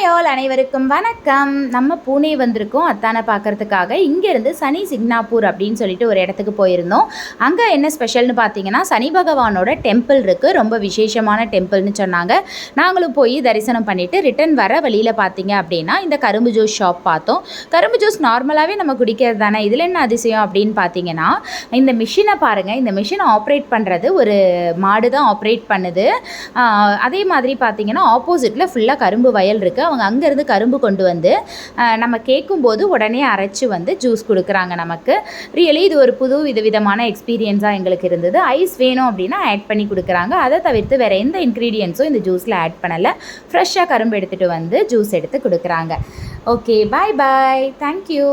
ஹாயோல் அனைவருக்கும் வணக்கம். நம்ம பூனே வந்திருக்கோம். அத்தானை பார்க்கறதுக்காக. இங்கேருந்து சனி சிக்னாப்பூர் அப்படின்னு சொல்லிட்டு ஒரு இடத்துக்கு போயிருந்தோம். அங்கே என்ன ஸ்பெஷல்னு பார்த்தீங்கன்னா சனி பகவானோட டெம்பிள் இருக்குது ரொம்ப விசேஷமான டெம்பிள்னு சொன்னாங்க. நாங்களும் போய் தரிசனம் பண்ணிவிட்டு ரிட்டர்ன் வர வழியில் பார்த்தீங்க அப்படின்னா இந்த கரும்பு ஜூஸ் ஷாப் பார்த்தோம். கரும்பு ஜூஸ் நார்மலாகவே நம்ம குடிக்கிறது தானே? இதில் என்ன அதிசயம் அப்படின்னு பார்த்தீங்கன்னா இந்த மிஷினை பாருங்கள் இந்த மிஷினை ஆப்ரேட் பண்ணுறது ஒரு மாடு தான் ஆப்ரேட் பண்ணுது அதே மாதிரி பார்த்தீங்கன்னா ஆப்போசிட்டில் ஃபுல்லாக கரும்பு வயல் இருக்குது அவங்க அங்கேருந்து கரும்பு கொண்டு வந்து நம்ம கேட்கும்போது உடனே அரைச்சி வந்து ஜூஸ் கொடுக்குறாங்க நமக்கு. ரியலி இது ஒரு புது விதவிதமான எக்ஸ்பீரியன்ஸாக எங்களுக்கு இருந்தது. ஐஸ் வேணும் அப்படின்னா ஆட் பண்ணி கொடுக்குறாங்க. அதை தவிர்த்து வேறு எந்த இன்க்ரீடியன்ஸும் இந்த ஜூஸில் ஆட் பண்ணலை. ஃப்ரெஷ்ஷாக கரும்பு எடுத்துகிட்டு வந்து ஜூஸ் எடுத்து கொடுக்குறாங்க. Okay bye bye thank you